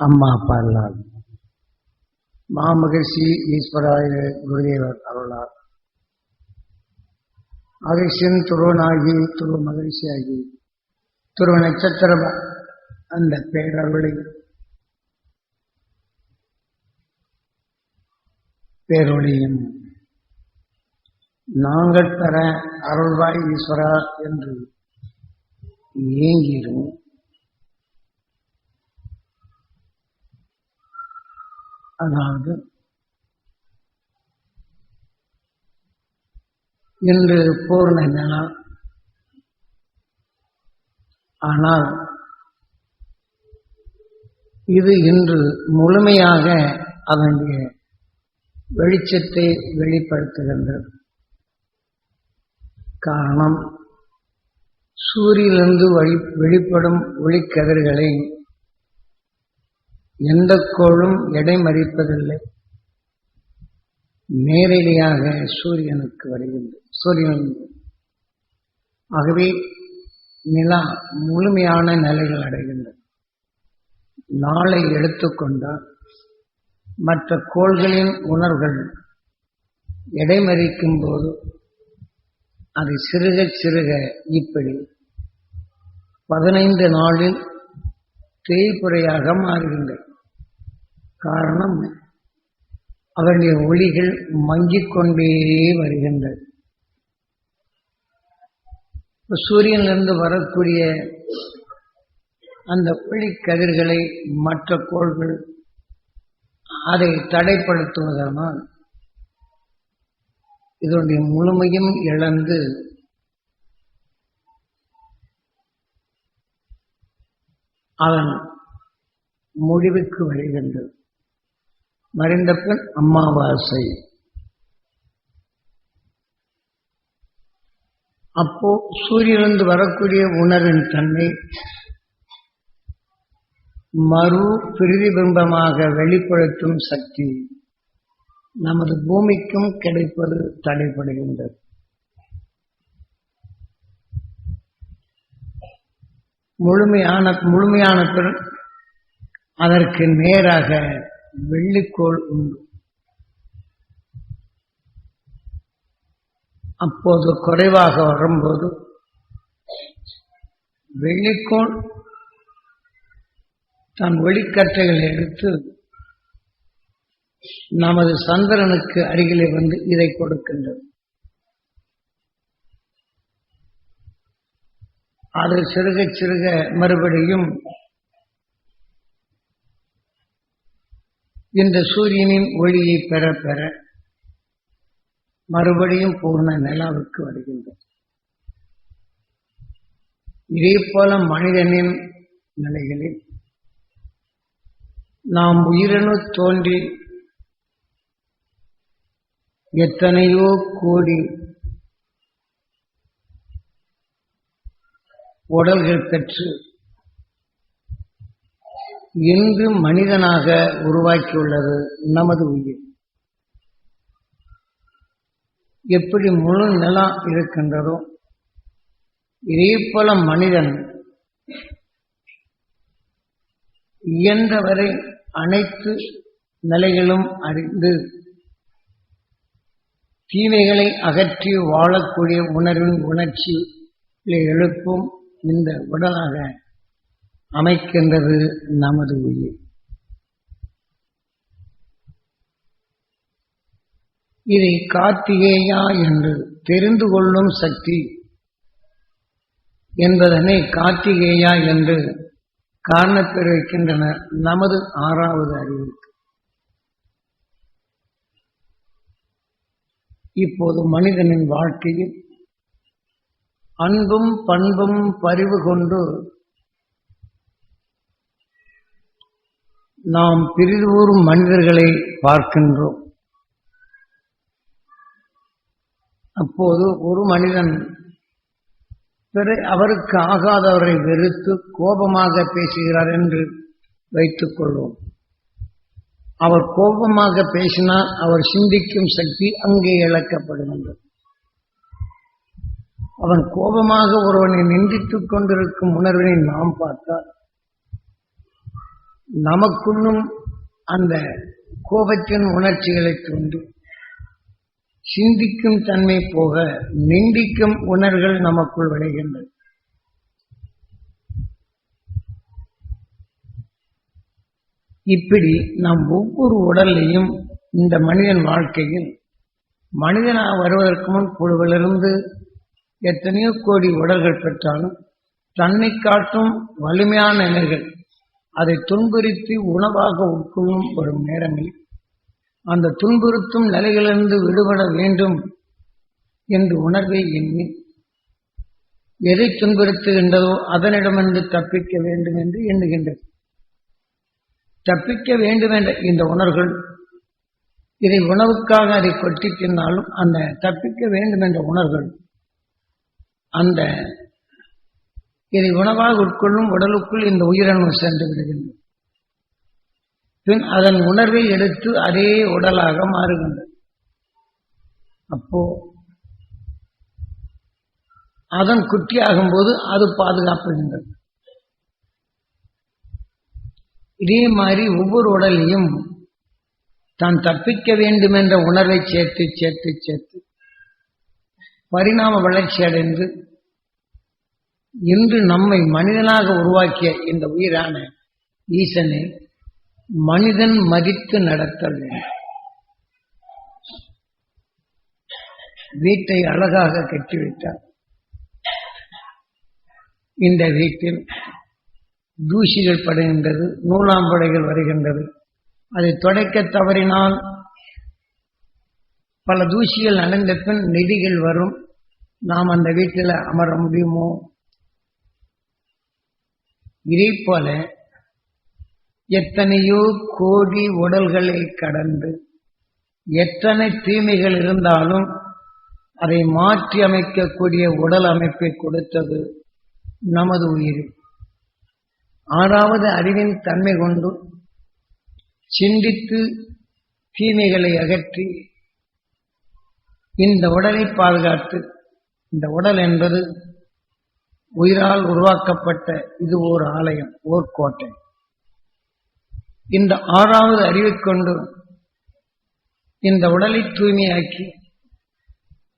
அம்மா பாடலால் மாமகிழ்ச்சி ஈஸ்வராய குருதேவர் அருளார். அகிழ்ச்சியின் துருவனாகி துருவ மகிழ்ச்சியாகி துருவ நட்சத்திரம் அந்த பேரருளை பேரொழியும். நாங்கள் பெற அருள்வாய் ஈஸ்வரா என்று ஏங்கிடும் அதாவது இன்று பூர்ண நிலா ஆனால் இது இன்று முழுமையாக அதனுடைய வெளிச்சத்தை வெளிப்படுத்துகின்றது. காரணம் சூரியனிலிருந்து வழி வெளிப்படும் ஒளிக்கதிர்களை எந்த கோளும் எடை மறிப்பதில்லை. நேரடியாக சூரியனுக்கு வருகின்றது சூரியன். ஆகவே நிலா முழுமையான நிலைகள் அடைகின்றது நாளை எடுத்துக்கொண்டால் மற்ற கோள்களின் உணர்வுகள் இடைமறிக்கும் போது அது சிறுக சிறுக இப்படி பதினைந்து நாளில் தேய்ப்புறையாக மாறுகின்றது காரணம் அவருடைய ஒளிகள் மங்கிக் கொண்டே வருகின்றது சூரியனிலிருந்து வரக்கூடிய அந்த ஒளி கதிர்களை மற்ற கோள்கள் அதை தடைப்படுத்துவதனால் இதனுடைய முழுமையும் இழந்து அதன் முடிவுக்கு வருகின்றது. மறைந்த பின் அமாவாசை அப்போ சூரியனிலிருந்து வரக்கூடிய உணர்வின் தன்மை மறு பிரதிபிம்பமாக வெளிப்படுத்தும் சக்தி நமது பூமிக்கும் கிடைப்பது தடைப்படுகின்றது முழுமையான முழுமையான பின் அதற்கு நேராக வெள்ளிக்கோள் உண்டு. அப்போது குறைவாக வரும்போது வெள்ளிக்கோள் தன் ஒளிக்கற்றைகளை எடுத்து நமது சந்திரனுக்கு அருகிலே வந்து இதை கொடுக்கின்றது. அது சிறுக சிறுக மறுபடியும் இந்த சூரியனின் ஒளியை பெற பெற மறுபடியும் பூர்ண நிலாவுக்கு வருகின்றது. இதே போல மனிதனின் நிலைகளில் நாம் உயிரணு தோன்றி எத்தனையோ கோடி உடல்கள் பெற்று இன்று மனிதனாக உருவாக்கியுள்ளது நமது உயிர். எப்படி முழு நிலம் இருக்கின்றதோ இதே போல மனிதன் இயன்றவரை அனைத்து நிலைகளும் அறிந்து தீமைகளை அகற்றி வாழக்கூடிய உணர்வின் உணர்ச்சி எழுப்பும் இந்த உடலாக அமைக்கின்றது நமது உயிர். இதை கார்த்திகேயா என்று தெரிந்து கொள்ளும் சக்தி என்பதனை கார்த்திகேயா என்று காரணப்பெற வைக்கின்றனர் நமது ஆறாவது அறிவு இப்போது மனிதனின் வாழ்க்கையில் அன்பும் பண்பும் பரிவு கொண்டு நாம் பிரிதூறும் மனிதர்களை பார்க்கின்றோம். அப்போது ஒரு மனிதன் பிற அவருக்கு ஆகாதவரை வெறுத்து கோபமாக பேசுகிறார் என்று வைத்துக் கொள்வோம். அவர் கோபமாக பேசினால் அவர் சிந்திக்கும் சக்தி அங்கே இழக்கப்படுகின்றது. அவன் கோபமாக ஒருவனை நிந்தித்துக் கொண்டிருக்கும் உணர்வினை நாம் பார்த்தால் நமக்குள்ளும் அந்த கோபத்தின் உணர்ச்சிகளை தூண்டும் சிந்திக்கும் தன்மை போக நிந்திக்கும் உணர்வுகள் நமக்குள் விளைகின்றது இப்படி நம் ஒவ்வொரு உடல்லையும் இந்த மனிதன் வாழ்க்கையில் மனிதனாக வருவதற்கு முன் குழுவிலிருந்து எத்தனையோ கோடி உடல்கள் பெற்றாலும் தன்னை காட்டும் வலிமையான நிலைகள் அதை துன்புறுத்தி உணவாக உட்கொள்ளும் வரும் நேரங்களில் அந்த துன்புறுத்தும் நிலையிலிருந்து விடுபட வேண்டும் என்று உணர்வை எண்ணி எதை துன்புறுத்துகின்றதோ அதனிடமிருந்து தப்பிக்க வேண்டும் என்று எண்ணுகின்றது தப்பிக்க வேண்டும் என்ற இந்த உணர்வுகள் இதை உணவுக்காக அதை கொட்டி தின்னாலும் அந்த தப்பிக்க வேண்டும் என்ற உணர்வுகள் அந்த இதை உணவாக உட்கொள்ளும் உடலுக்குள் இந்த உயிரணு சென்று விடுகின்றது. பின் அதன் உணர்வை எடுத்து அதே உடலாக மாறுகின்றது. அப்போ அதன் குட்டியாகும் போது அது பாதுகாப்புகின்றது. இதே மாதிரி ஒவ்வொரு உடலையும் தான் தப்பிக்க வேண்டும் என்ற உணர்வை சேர்த்து சேர்த்து சேர்த்து பரிணாம வளர்ச்சி அடைந்து இன்று நம்மை மனிதனாக உருவாக்கிய இந்த உயிரான ஈசனை மனிதன் மதித்து நடத்தல் வேண்டும். வீட்டை அழகாக கட்டிவிட்டார் இந்த வீட்டில் தூசிகள் படுகின்றது நூலாம்படைகள் வருகின்றது. அதை துடைக்க தவறினால் பல தூசிகள் அடைந்த பின் நிதிகள் வரும். நாம் அந்த வீட்டில் அமர முடியுமோ? இதே போல எத்தனையோ கோடி உடல்களை கடந்து எத்தனை தீமைகள் இருந்தாலும் அதை மாற்றி அமைக்கக்கூடிய உடல் அமைப்பை கொடுத்தது நமது உயிர். ஆறாவது அறிவின் தன்மை கொண்டு சிந்தித்து தீமைகளை அகற்றி இந்த உடலை பாதுகாத்து இந்த உடல் என்பது உயிரால் உருவாக்கப்பட்ட இது ஓர் ஆலயம் ஓர் கோட்டை. இந்த ஆறாவது அறிவை கொண்டு இந்த உடலை தூய்மையாக்கி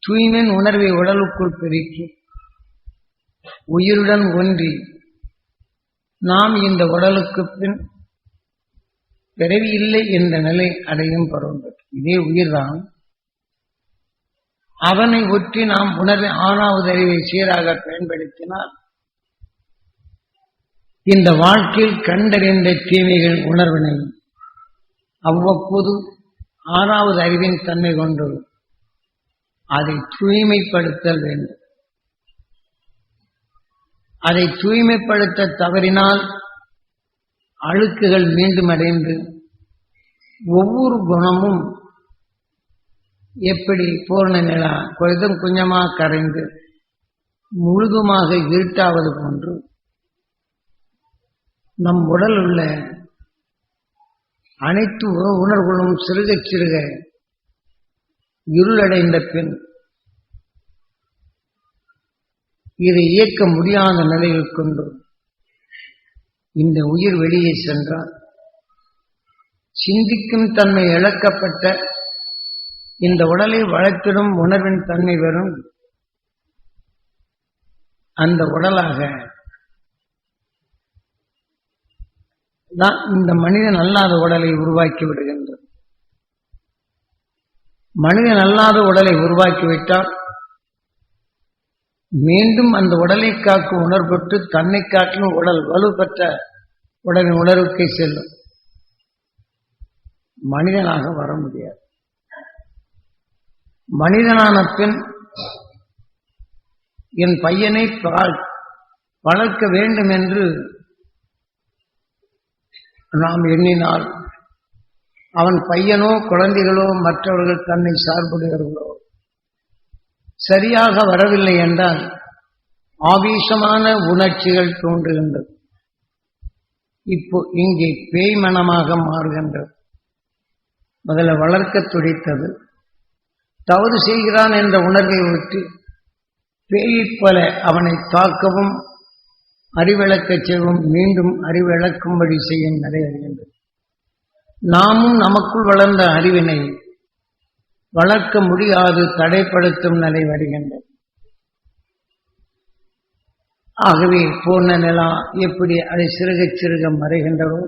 தூய்மையின் உணர்வை உடலுக்குள் பெருக்கி உயிருடன் ஒன்றி நாம் இந்த உடலுக்கு பின் பிறவி இல்லை என்ற நிலை அடையும் பருவம் இதே உயிர்தான் அவனை ஒற்றி நாம் உணர்வு ஆணாவது அறிவை சீராக பயன்படுத்தினால் இந்த வாழ்க்கையில் கண்டறிந்த தீமைகள் உணர்வினை அவ்வப்போது ஆறாவது அறிவின் தன்மை கொண்டு அதை தூய்மைப்படுத்தல் வேண்டும். அதை தூய்மைப்படுத்த தவறினால் அழுக்குகள் மீண்டும் அடைந்து ஒவ்வொரு குணமும் எப்படி பூர்ண நிலா? கொஞ்சம் கொஞ்சமாக கரைந்து முழுதுமாக இருட்டாவது போன்று நம் உடல் உள்ள அனைத்து உணர்வுகளும் சிறுக சிறுக இருளடைந்த பின் இதை இயக்க முடியாத நிலையில் கொண்டு இந்த உயிர் வெளியே சென்றால் சிந்திக்கும் தன்மை இழக்கப்பட்ட இந்த உடலை வளர்த்திடும் உணர்வின் தன்மை வரும் அந்த உடலாக தான் இந்த மனிதன் அல்லாத உடலை உருவாக்கி விடுகின்றது மனிதன் அல்லாத உடலை உருவாக்கிவிட்டால் மீண்டும் அந்த உடலை காக்கும் உணர்வுற்று தன்னை காட்டிலும் உடல் வலுப்பெற்ற உடலின் உணர்வுக்கே செல்லும். மனிதனாக வர முடியாது. மனிதனான பின் என் பையனை வளர்க்க வேண்டும் என்று நாம் எண்ணினால் அவன் பையனோ குழந்தைகளோ மற்றவர்கள் தன்னை சார்புடையவர்களோ சரியாக வரவில்லை என்றால் ஆவேசமான உணர்ச்சிகள் தோன்றுகின்றது. இப்போ இங்கே பேய் மனமாக மாறுகின்றது. முதல்ல வளர்க்க துடித்தது தவறு செய்கிறான் என்ற உணர்வை விட்டு பேயைப் போல அவனை தாக்கவும் அறிவிளக்கச் செய்வும் மீண்டும் அறிவிளக்கும்படி செய்யும் நிலை வருகின்றது நாமும் நமக்குள் வளர்ந்த அறிவினை வளர்க்க முடியாது தடைப்படுத்தும் நிலை வருகின்றது. ஆகவே போன நிலா எப்படி அதை சிறுக சிறுக மறைகின்றதோ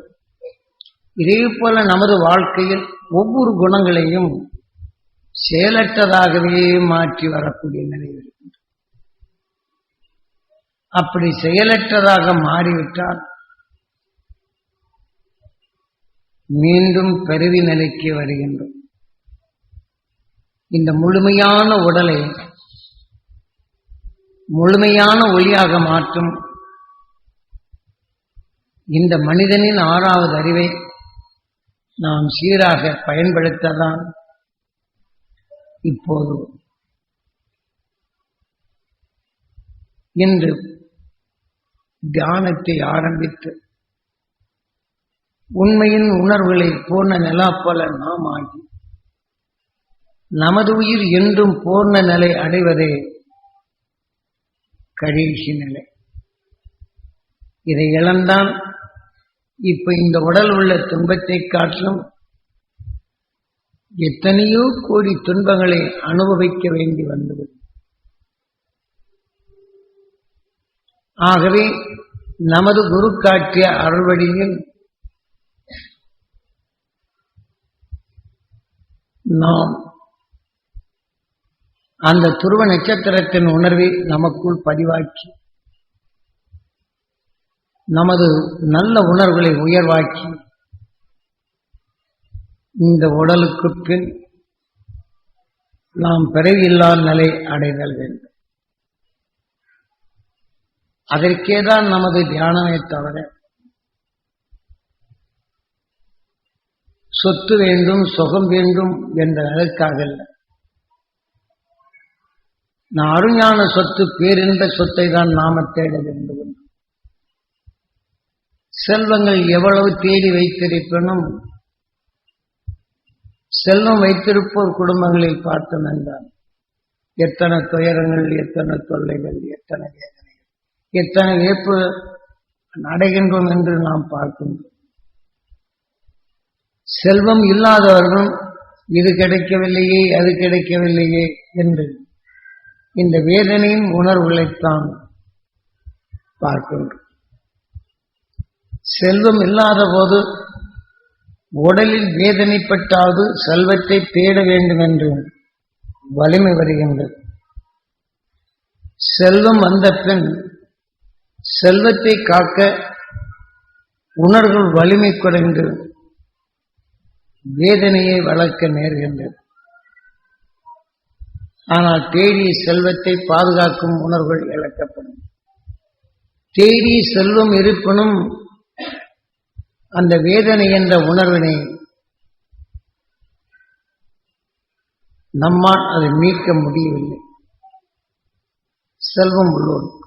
இதே போல நமது வாழ்க்கையில் ஒவ்வொரு குணங்களையும் செயலற்றதாகவே மாற்றி வரக்கூடிய நிலை இருக்கின்றது. அப்படி செயலற்றதாக மாறிவிட்டால் மீண்டும் பெருவி நிலைக்கு வருகின்றோம். இந்த முழுமையான உடலை முழுமையான ஒளியாக மாற்றும் இந்த மனிதனின் ஆறாவது அறிவை நாம் சீராக பயன்படுத்ததான் இப்போது. இன்று தியானத்தை ஆரம்பித்து உண்மையின் உணர்வுகளை பூர்ண நிலா போல நாம் ஆகி நமது உயிர் என்றும் பூர்ண நிலை அடைவதே கடைசி நிலை. இதை இழந்தால் இப்ப இந்த உடல் உள்ள துன்பத்தை காட்டிலும் எத்தனையோ கோடி துன்பங்களை அனுபவிக்க வேண்டி வந்தது. ஆகவே நமது குரு காட்டிய அருள்வழியில் நாம் அந்த துருவ நட்சத்திரத்தின் உணர்வை நமக்குள் பதிவாக்கி நமது நல்ல உணர்வுகளை உயர்வாக்கி இந்த உடலுக்கு பின் நாம் பிறவியில்லா நிலை அடைதல் வேண்டும். அதற்கேதான் நமது தியானமே தவிர சொத்து வேண்டும் சுகம் வேண்டும் என்ற அதற்காக அல்ல நான் அருஞான சொத்து பேரின்ப சொத்தை தான் நாம தேட வேண்டும் செல்வங்கள் எவ்வளவு தேடி வைத்திருப்பினும் செல்வம் வைத்திருப்போர் குடும்பங்களில் பார்த்தோம் என்றால் எத்தனை துயரங்கள் எத்தனை தொல்லைகள் எத்தனை வேதனைகள். எத்தனை ஏற்பு அடைகின்றோம் என்று நாம் பார்க்கின்றோம். செல்வம் இல்லாதவர்களும் இது கிடைக்கவில்லையே அது கிடைக்கவில்லையே என்று இந்த வேதனையின் உணர்வுகளைத்தான் பார்க்கின்றோம். செல்வம் இல்லாத போது உடலில் வேதனைப்பட்டாவது செல்வத்தை தேட வேண்டும் என்று வலிமை வருகின்றது. செல்வம் வந்த பின் செல்வத்தை காக்க உணர்வுகள் வலிமை குறைந்து வேதனையை வளர்க்க நேர்கின்றது. ஆனால் தேடிய செல்வத்தை பாதுகாக்கும் உணர்வுகள் இழக்கப்படும். தேடிய செல்வம் இருப்பினும் அந்த வேதனை என்ற உணர்வினை நம்மால் அதை மீட்க முடியவில்லை. செல்வம் உள்ளோருக்கு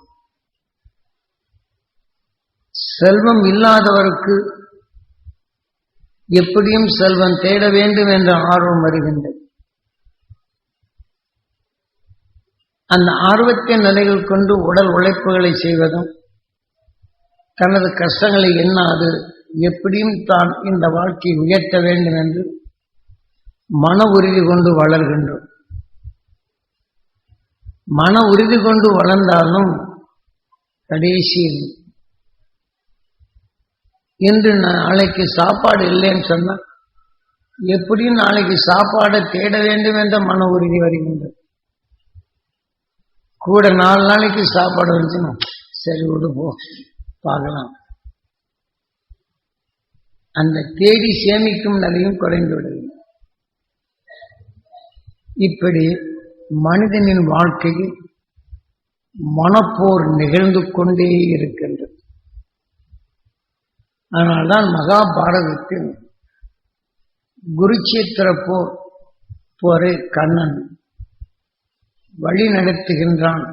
செல்வம் இல்லாதவருக்கு எப்படியும் செல்வம் தேட வேண்டும் என்ற ஆர்வம் வருகின்றது. அந்த ஆர்வத்தின் நிலைகள் கொண்டு உடல் உழைப்புகளை செய்வதும் தனது கஷ்டங்களை எண்ணாது எப்படியும் தான் இந்த வாழ்க்கையை உயர்த்த வேண்டும் என்று மன உறுதி கொண்டு வளர்கின்றோம். மன உறுதி கொண்டு வளர்ந்தாலும் கடைசியில் இன்று நாளைக்கு சாப்பாடு இல்லைன்னு சொன்னா எப்படியும் நாளைக்கு சாப்பாடை தேட வேண்டும் என்ற மன உறுதி வருகின்றது. கூட நாலு நாளைக்கு சாப்பாடு வந்துச்சுன்னா சரி விடு போ பார்க்கலாம். அந்த தேடி சேமிக்கும் நிலையும் குறைந்து விடுகிறது இப்படி மனிதனின் வாழ்க்கையில் மனப்போர் நிகழ்ந்து கொண்டே இருக்கின்றது. அதனால்தான் மகாபாரதத்தில் குருச்சேத்திர போர் போரை கண்ணன் வழி நடத்துகின்றான்.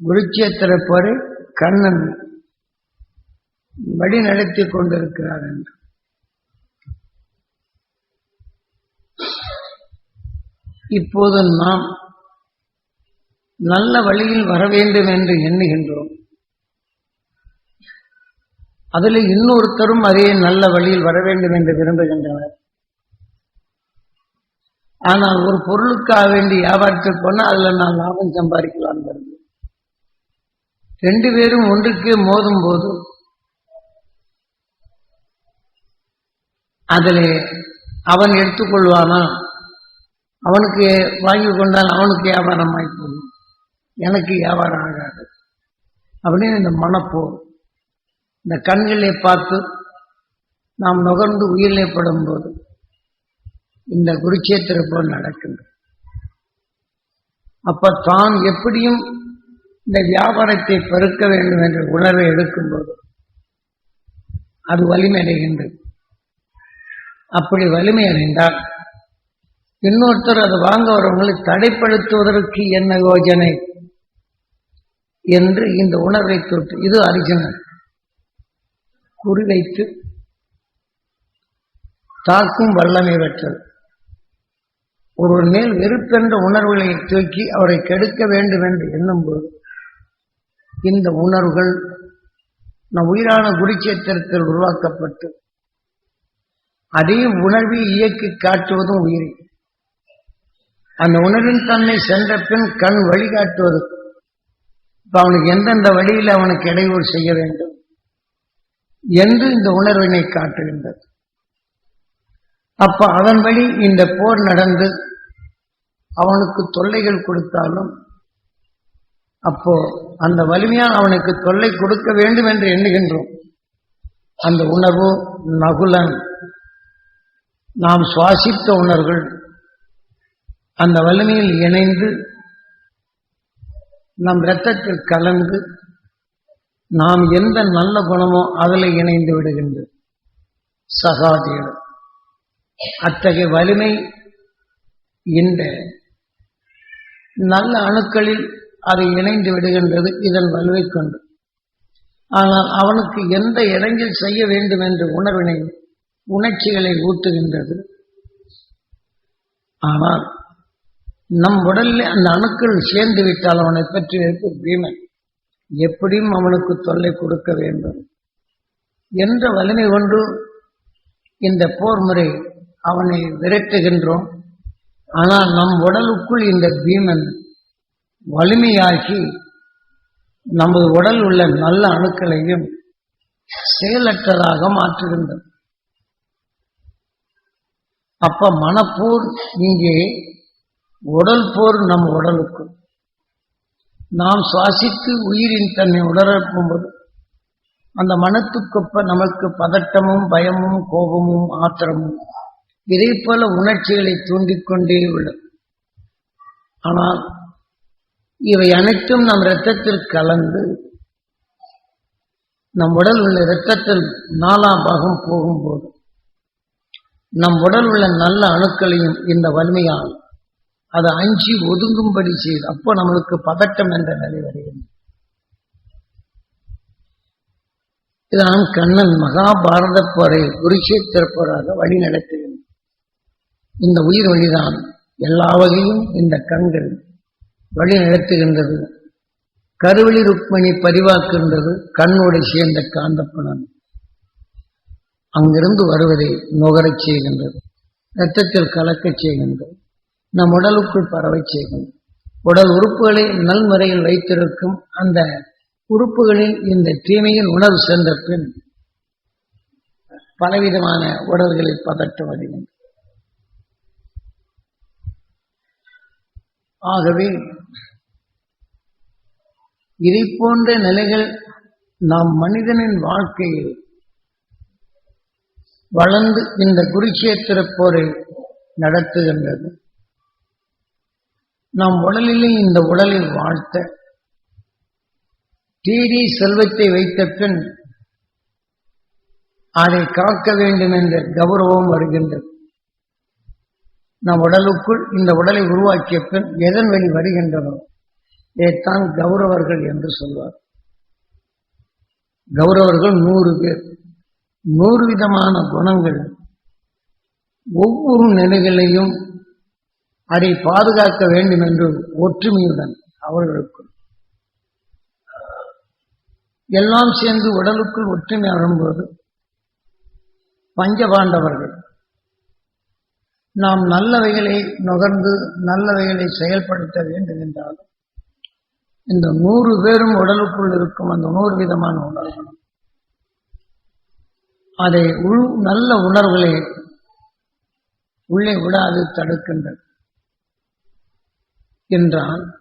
குருச்சேத்திர போரை கண்ணன் வழி நடத்தி கொண்டிருக்கிறார் என்று. இப்போது நாம் நல்ல வழியில் வர வேண்டும் என்று எண்ணுகின்றோம். அதில் இன்னொருத்தரும் அதே நல்ல வழியில் வர வேண்டும் என்று விரும்புகின்றனர். ஆனால் ஒரு பொருளுக்காக வேண்டி வியாபாரத்துக்கு போனால் அதில் நான் லாபம் சம்பாதிக்கலாம் ரெண்டு பேரும் ஒன்றுக்கு மோதும் போது அதில் அவன் எடுத்துக்கொள்வானா? அவனுக்கு வாங்கி கொண்டால் அவனுக்கு வியாபாரம் ஆகிப்போகும் எனக்கு வியாபாரம் ஆகாது. அப்படின்னு இந்த மனப்போர் இந்த கண்களை பார்த்து நாம் நுகர்ந்து உயிரிலே படும்போது இந்த குருச்சேத்திர போல் நடக்கின்றது. அப்ப தான் எப்படியும் இந்த வியாபாரத்தை பெருக்க வேண்டும் என்ற உணர்வை எடுக்கும்போது அது வலிமையடைகின்றது. அப்படி வலிமை அடைந்தால் இன்னொருத்தர் அதை வாங்க வரவங்களை தடைப்படுத்துவதற்கு என்ன யோஜனை? என்று இந்த உணர்வை தொட்டு இது அர்ஜுனன் குறிவைத்து தாக்கும் வல்லமை பெற்றது. ஒருவர் மேல் வெறுப்பென்ற உணர்வுகளை தூக்கி அவரை கெடுக்க வேண்டும் என்று எண்ணும்போது இந்த உணர்வுகள் நம் உயிரான குருச்சேத்திரத்தில் உருவாக்கப்பட்டு அதே உணர்வை இயக்கி காட்டுவதும் உயிரி. அந்த உணர்வின் தன்னை சென்ற பின் கண் வழிகாட்டுவது. இப்ப அவனுக்கு எந்தெந்த வழியில் அவனுக்கு இடையூறு செய்ய வேண்டும்? என்று இந்த உணர்வினை காட்டுகின்றது. அப்ப அதன் வழி இந்த போர் நடந்து அவனுக்கு தொல்லைகள் கொடுத்தாலும் அப்போ அந்த வலிமையால் அவனுக்கு தொல்லை கொடுக்க வேண்டும் என்று எண்ணுகின்றோம். அந்த உணர்வு நகுலன். நாம் சுவாசித்த உணர்கள் அந்த வலிமையில் இணைந்து நம் இரத்தத்தில் கலந்து நாம் எந்த நல்ல குணமோ அதில் இணைந்து விடுகின்றது சகாதேவன் அத்தகைய வலிமை இந்த நல்ல அணுக்களில் அது இணைந்து விடுகின்றது இதன் வலுவை கொண்டு. ஆனால் அவனுக்கு எந்த இடங்கில் செய்ய வேண்டும் என்று உணர்வினை உணர்ச்சிகளை ஊட்டுகின்றது. ஆனால் நம் உடல்ல அந்த அணுக்கள் சேர்ந்து விட்டால் அவனை பற்றி வைக்கும் பீமன் எப்படியும் அவனுக்கு தொல்லை கொடுக்க வேண்டும். என்ற வலிமை கொண்டு இந்த போர் முறை அவனை விரட்டுகின்றோம். ஆனால் நம் உடலுக்குள் இந்த பீமன் வலிமையாகி நமது உடல் உள்ள நல்ல அணுக்களையும் செயலற்றதாக மாற்றுகின்றது. அப்ப மனப்போர் இங்கே உடல் போர் நம் உடலுக்கு. நாம் சுவாசித்து உயிரின் தன்னை உணரப்போது அந்த மனத்துக்கொப்ப நமக்கு பதட்டமும் பயமும் கோபமும் ஆத்திரமும் இதே போல உணர்ச்சிகளை தூண்டிக்கொண்டே உள்ளது. ஆனால் இவை அனைத்தும் நம் இரத்தத்தில் கலந்து நம் உடல் உள்ள இரத்தத்தில் நாலாம் பாகம் போகும்போது நம் உடல் உள்ள நல்ல அணுக்களையும் இந்த வலிமையால் அதை அஞ்சி ஒதுங்கும்படி செய்து அப்போ நம்மளுக்கு பதட்டம் என்ற நிலை வருகிறது. இதான் கண்ணன் மகாபாரத போரை குருஷேத்திர போராக வழி நடத்துகிறது இந்த உயிர் வழிதான் எல்லா வகையும் இந்த கண்கள் வழி நடத்துகின்றது கருவழி ருக்மணி பதிவாக்குகின்றது கண்ணோடு சேர்ந்த காந்தப்பணம் அங்கிருந்து வருவதை நுகரச் செய்கின்றது. இரத்தத்தில் கலக்கச் செய்கின்றது. நம் உடலுக்குள் பரவச் செய்கின்றது. உடல் உறுப்புகளை நல்முறையில் வைத்திருக்கும் அந்த உறுப்புகளில் இந்த தீமையின் உணர்வு சென்ற பின் பலவிதமான உடல்களில் பதற்றம் வருகின்றன ஆகவே இதை போன்ற நிலைகள் நாம் மனிதனின் வாழ்க்கையில் வளர்ந்து இந்த குருக்ஷேத்திர போரை நடத்துகின்றது. நாம் உடலிலே இந்த உடலை வாழ்த்த தேடி செல்வத்தை வைத்த பின் அதை காக்க வேண்டும் என்ற கௌரவம் வருகின்றது. நம் உடலுக்குள் இந்த உடலை உருவாக்கிய பின் எதன் வழி வருகின்றனோ இதைத்தான் கௌரவர்கள் என்று சொல்வார் கௌரவர்கள் நூறு பேர். நூறு விதமான குணங்கள் ஒவ்வொரு நிலைகளையும் அதை பாதுகாக்க வேண்டும் என்று ஒற்றுமையுடன் அவர்களுக்கு எல்லாம் சேர்ந்து உடலுக்குள் ஒற்றுமை வரும்போது பஞ்சபாண்டவர்கள். நாம் நல்லவைகளை நுகர்ந்து நல்லவைகளை செயல்படுத்த வேண்டும் என்றாலும் இந்த நூறு பேரும் உடலுக்குள் இருக்கும் அந்த நூறு விதமான உணர்வுகளும் அதை உள் நல்ல உணர்வுகளை உள்ளே விடாது தடுக்கின்றது. என்றால்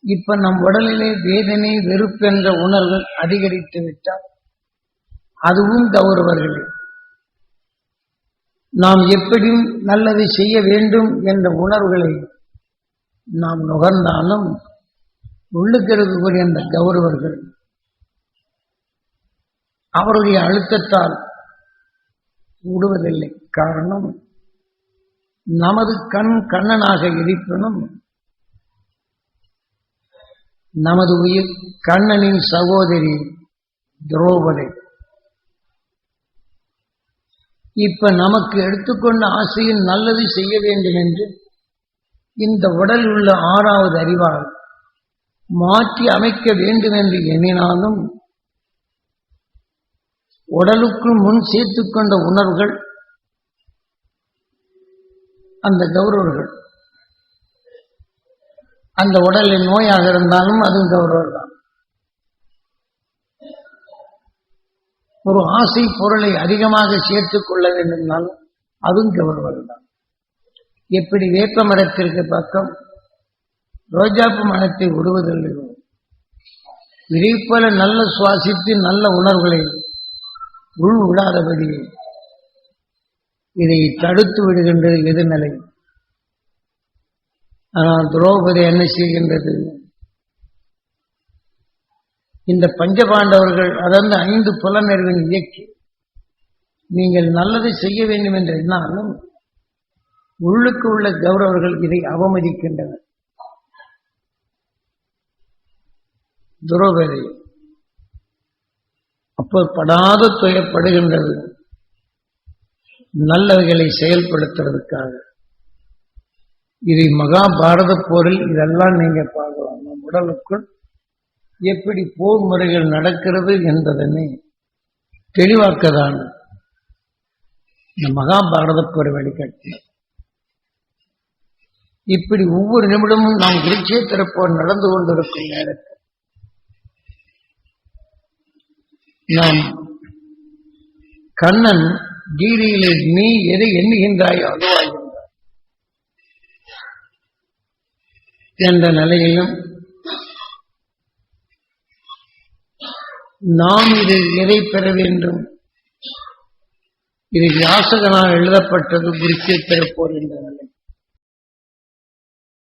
இப்ப நம் உடலிலே வேதனை வெறுப்பு என்ற உணர்வு அதிகரித்து விட்டால் அதுவும் கௌரவர்களே. நாம் எப்படியும் நல்லது செய்ய வேண்டும் என்ற உணர்வுகளை நாம் நுகர்ந்தாலும் உள்ளுக்கு இருக்கக்கூடிய அந்த கௌரவர்கள் அவருடைய அழுத்தத்தால் விடுவதில்லை காரணம் நமது கண் கண்ணனாக இருப்பினும் நமது உயிர் கண்ணனின் சகோதரி துரோபதி. இப்ப நமக்கு எடுத்துக்கொண்ட ஆசையில் நல்லது செய்ய வேண்டும் என்று இந்த உடலில் உள்ள ஆறாவது அறிவால் மாற்றி அமைக்க வேண்டும் என்று எண்ணினாலும் உடலுக்குள் முன் சேர்த்து கொண்ட உணர்வுகள் அந்த கௌரவர்கள். அந்த உடலில் நோயாக இருந்தாலும் அதுவும் கௌரவர் தான். ஒரு ஆசை பொருளை அதிகமாக சேர்த்துக் கொள்ள வேண்டும்னாலும் அதுவும் கௌரவர் தான். எப்படி வேப்ப மரத்திற்கு பக்கம் ரோஜாப்பு மரத்தை விடுவதில்லை இதே போல நல்ல சுவாசித்து நல்ல உணர்வுகளை உள் விடாதபடி இதை தடுத்து விடுகின்றது எதிர்நிலை. ஆனால் துரோபதி என்ன செய்கின்றது? இந்த பஞ்சபாண்டவர்கள் அதாவது ஐந்து புலனறிவின் இயக்கி நீங்கள் நல்லதை செய்ய வேண்டும் என்று எண்ணாலும் உள்ளுக்கு உள்ள கௌரவர்கள் இதை அவமதிக்கின்றனர். துரோபதி அப்போ படாத நல்லவைகளை செயல்படுத்துறதுக்காக. இதை மகாபாரத போரில் இதெல்லாம் நீங்க பார்க்கலாம். நம் உடலுக்குள் எப்படி போர் முறைகள் நடக்கிறது என்பதனை தெளிவாக்கதான் இந்த மகாபாரத போர் வழிகாட்டி இப்படி ஒவ்வொரு நிமிடமும் நாம் குருட்சேத்திர போர் நடந்து கொண்டிருக்கும் நேரத்தில் நாம் கண்ணன் கீதையிலே நீ எதை எண்ணுகின்றாயோ? அதுவாகின்றார் என்ற நிலையிலும் நாம் இது எதை பெற வேண்டும்? இது வியாசகனால் எழுதப்பட்டது குறித்து பெறப்போகின்ற நிலை.